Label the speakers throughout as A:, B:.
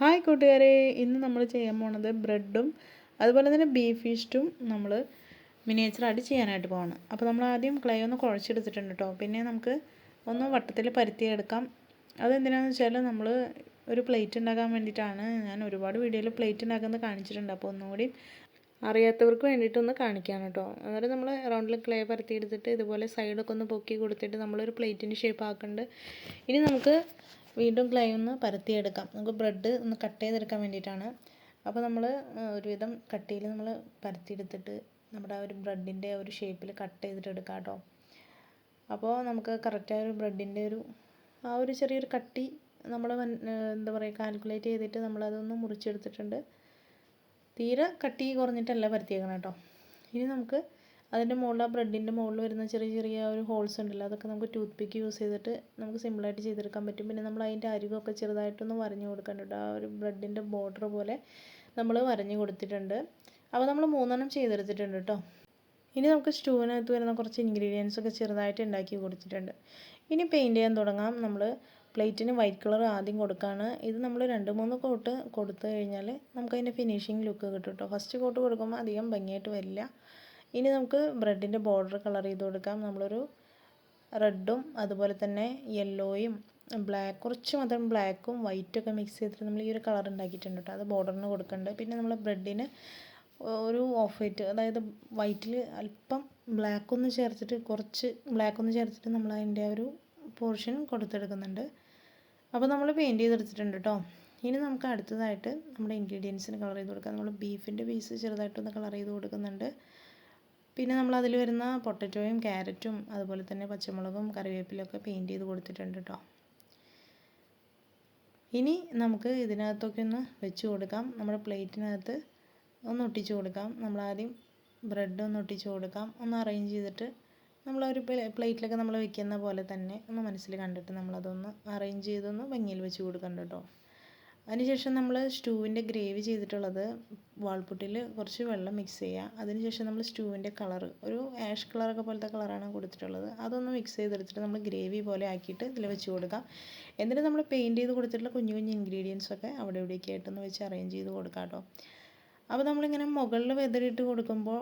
A: Hi കൂട്ടുകാരെ ഇന്ന് നമ്മൾ ചെയ്യാൻ പോണത് ബ്രെഡും അതുപോലെ തന്നെ ബീഫ് ഈസ്റ്റും നമ്മൾ മിനിയേച്ചറായിട്ട് ചെയ്യാനായിട്ട് പോവാണ്. അപ്പോൾ നമ്മൾ ആദ്യം ക്ലേ ഒന്ന് കുഴച്ചെടുത്തിട്ടുണ്ട് കേട്ടോ പിന്നെ നമുക്ക് ഒന്ന് വട്ടത്തിൽ പരുത്തിയെടുക്കാം. അതെന്തിനാണെന്ന് വെച്ചാൽ നമ്മൾ ഒരു പ്ലേറ്റ് ഉണ്ടാക്കാൻ വേണ്ടിയിട്ടാണ്. ഞാൻ ഒരുപാട് വീഡിയോയിൽ പ്ലേറ്റ് ഉണ്ടാക്കുന്നത് കാണിച്ചിട്ടുണ്ട്. അപ്പോൾ ഒന്നുകൂടി അറിയാത്തവർക്ക് വേണ്ടിയിട്ടൊന്ന് കാണിക്കാം കേട്ടോ അന്നേരം നമ്മൾ റൗണ്ടിൽ ക്ലേ പരത്തി എടുത്തിട്ട് ഇതുപോലെ സൈഡൊക്കെ ഒന്ന് പൊക്കി കൊടുത്തിട്ട് നമ്മളൊരു പ്ലേറ്റിന്റെ ഷേപ്പ് ആക്കുന്നുണ്ട് ഇനി നമുക്ക് വീണ്ടും ക്ലേ ഒന്ന് പരത്തിയെടുക്കാം. നമുക്ക് ബ്രെഡ് ഒന്ന് കട്ട് ചെയ്തെടുക്കാൻ വേണ്ടിയിട്ടാണ്. അപ്പോൾ നമ്മൾ ഒരുവിധം കട്ടിയിൽ നമ്മൾ പരത്തിയെടുത്തിട്ട് നമ്മുടെ ആ ഒരു ബ്രെഡിന്റെ ഒരു ഷേപ്പിൽ കട്ട് ചെയ്തിട്ട് എടുക്കാം കേട്ടോ. അപ്പോൾ നമുക്ക് കറക്റ്റായ ഒരു ബ്രെഡിന്റെ ഒരു ആ ഒരു ചെറിയൊരു കട്ടി നമ്മൾ എന്താ പറയുക കാൽക്കുലേറ്റ് ചെയ്തിട്ട് നമ്മളതൊന്ന് മുറിച്ചെടുത്തിട്ടുണ്ട്. തീരെ കട്ടി കുറഞ്ഞിട്ടല്ല പരത്തിയേക്കണം കേട്ടോ. ഇനി നമുക്ക് അതിന്റെ മുകളിൽ ആ ബ്രെഡിന്റെ മുകളിൽ വരുന്ന ചെറിയ ചെറിയ ഒരു ഹോൾസ് ഉണ്ടല്ലോ അതൊക്കെ നമുക്ക് ടൂത്ത് പിക്ക് യൂസ് ചെയ്തിട്ട് നമുക്ക് സിമ്പിളായിട്ട് ചെയ്തെടുക്കാൻ പറ്റും. പിന്നെ നമ്മൾ അതിന്റെ അരികൊക്കെ ചെറുതായിട്ടൊന്ന് വരഞ്ഞു കൊടുക്കേണ്ടത് ആ ഒരു ബ്രെഡിന്റെ ബോർഡർ പോലെ നമ്മൾ വരഞ്ഞു കൊടുത്തിട്ടുണ്ട്. അപ്പോൾ നമ്മൾ മൂന്നെണ്ണം ചെയ്തെടുത്തിട്ടുണ്ട് കേട്ടോ. ഇനി നമുക്ക് സ്റ്റൂവിനകത്ത് വരുന്ന കുറച്ച് ഇൻഗ്രീഡിയൻസ് ഒക്കെ ചെറുതായിട്ട് ഉണ്ടാക്കി കൊടുത്തിട്ടുണ്ട്. ഇനി പെയിന്റ് ചെയ്യാൻ തുടങ്ങാം. നമ്മൾ പ്ലേറ്റിന് വൈറ്റ് കളർ ആദ്യം കൊടുക്കുകയാണ് ഇത് നമ്മൾ രണ്ട് മൂന്ന് കോട്ട് കൊടുത്തു കഴിഞ്ഞാൽ നമുക്കതിന്റെ ഫിനിഷിങ് ലുക്ക് കിട്ടും കേട്ടോ. ഫസ്റ്റ് കോട്ട് കൊടുക്കുമ്പോൾ അധികം ഭംഗിയായിട്ട് വരില്ല. ഇനി നമുക്ക് ബ്രെഡിന്റെ ബോർഡർ കളർ ചെയ്ത് കൊടുക്കാം. നമ്മളൊരു റെഡും അതുപോലെ തന്നെ യെല്ലോയും ബ്ലാക്ക് കുറച്ച് മാത്രം ബ്ലാക്കും ഒക്കെ മിക്സ് ചെയ്തിട്ട് നമ്മൾ ഈ ഒരു കളർ ഉണ്ടാക്കിയിട്ടുണ്ട് കേട്ടോ. അത് ബോർഡറിന് കൊടുക്കുന്നുണ്ട് പിന്നെ നമ്മൾ ബ്രെഡിന് ഒരു ഓഫ് വൈറ്റ് അതായത് വൈറ്റിൽ അല്പം ബ്ലാക്ക് ഒന്ന് ചേർത്തിട്ട് കുറച്ച് ബ്ലാക്ക് ഒന്ന് ചേർത്തിട്ട് നമ്മൾ അതിന്റെ ഒരു പോർഷൻ കൊടുത്തെടുക്കുന്നുണ്ട്. അപ്പോൾ നമ്മൾ പെയിന്റ് ചെയ്തെടുത്തിട്ടുണ്ട് കേട്ടോ. ഇനി നമുക്ക് അടുത്തതായിട്ട് നമ്മുടെ ഇൻഗ്രീഡിയൻസിന് കളർ ചെയ്ത് കൊടുക്കാം. നമ്മൾ ബീഫിന്റെ പീസ് ചെറുതായിട്ടൊന്ന് കളർ ചെയ്ത് കൊടുക്കുന്നുണ്ട്. പിന്നെ നമ്മൾ അതിൽ വരുന്ന പൊട്ടറ്റോയും ക്യാരറ്റും അതുപോലെ തന്നെ പച്ചമുളകും കറിവേപ്പിലൊക്കെ പെയിന്റ് ചെയ്ത് കൊടുത്തിട്ടുണ്ട് കേട്ടോ ഇനി നമുക്ക് ഇതിനകത്തൊക്കെ ഒന്ന് വെച്ച് കൊടുക്കാം. നമ്മുടെ പ്ലേറ്റിനകത്ത് ഒന്ന് ഒട്ടിച്ച് കൊടുക്കാം. നമ്മൾ ആദ്യം ബ്രെഡ് ഒന്ന് ഒട്ടിച്ച് കൊടുക്കാം. ഒന്ന് അറേഞ്ച് ചെയ്തിട്ട് നമ്മൾ ഒരു പ്ലേറ്റിലൊക്കെ നമ്മൾ വെക്കുന്ന പോലെ തന്നെ ഒന്ന് മനസ്സിൽ കണ്ടിട്ട് നമ്മളതൊന്ന് അറേഞ്ച് ചെയ്തൊന്ന് ഭംഗിയിൽ വെച്ച് കൊടുക്കണ്ട കേട്ടോ അതിനുശേഷം നമ്മൾ സ്റ്റൂവിന്റെ ഗ്രേവി ചെയ്തിട്ടുള്ളത് വാൾപുട്ടിൽ കുറച്ച് വെള്ളം മിക്സ് ചെയ്യുക. അതിനുശേഷം നമ്മൾ സ്റ്റൂവിന്റെ കളർ ഒരു ആഷ് കളറൊക്കെ പോലത്തെ കളറാണ് കൊടുത്തിട്ടുള്ളത്. അതൊന്ന് മിക്സ് ചെയ്തെടുത്തിട്ട് നമ്മൾ ഗ്രേവി പോലെ ആക്കിയിട്ട് ഇതിൽ വെച്ച് കൊടുക്കാം എന്നിട്ട് നമ്മൾ പെയിന്റ് ചെയ്ത് കൊടുത്തിട്ടുള്ള കുഞ്ഞു കുഞ്ഞു ഇൻഗ്രീഡിയൻസൊക്കെ അവിടെ ഇവിടെയൊക്കെ ആയിട്ടൊന്ന് വെച്ച് അറേഞ്ച് ചെയ്ത് കൊടുക്കാം കേട്ടോ. അപ്പോൾ നമ്മളിങ്ങനെ മുകളിൽ വെതറിയിട്ട് കൊടുക്കുമ്പോൾ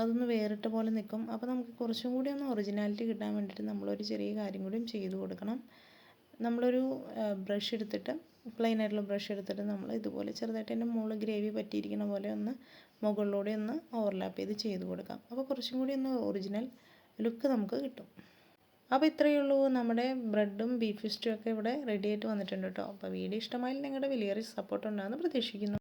A: അതൊന്ന് വേറിട്ട പോലെ നിൽക്കും. അപ്പോൾ നമുക്ക് കുറച്ചും കൂടി ഒന്ന് ഒറിജിനാലിറ്റി കിട്ടാൻ വേണ്ടിയിട്ട് നമ്മളൊരു ചെറിയ കാര്യം കൂടിയും ചെയ്ത് കൊടുക്കണം. നമ്മളൊരു ബ്രഷ് എടുത്തിട്ട് പ്ലെയിൻ ആയിട്ടുള്ള ബ്രഷ് എടുത്തിട്ട് നമ്മൾ ഇതുപോലെ ചെറുതായിട്ട് അതിന്റെ മുകളിൽ ഗ്രേവി പറ്റിയിരിക്കുന്ന പോലെ ഒന്ന് മുകളിലൂടെ ഒന്ന് ഓവർലാപ്പ് ചെയ്ത് ചെയ്ത് കൊടുക്കാം. അപ്പോൾ കുറച്ചും കൂടി ഒന്ന് ഒറിജിനൽ ലുക്ക് നമുക്ക് കിട്ടും. അപ്പോൾ ഇത്രയേ ഉള്ളൂ. നമ്മുടെ ബ്രെഡും ബീഫ് സ്റ്റൂ ഒക്കെ ഇവിടെ റെഡി ആയിട്ട് വന്നിട്ടുണ്ട് കേട്ടോ. അപ്പോൾ വീഡിയോ ഇഷ്ടമായാലും നിങ്ങളുടെ വലിയ സപ്പോർട്ട് ഉണ്ടാകുമെന്ന് പ്രതീക്ഷിക്കുന്നു.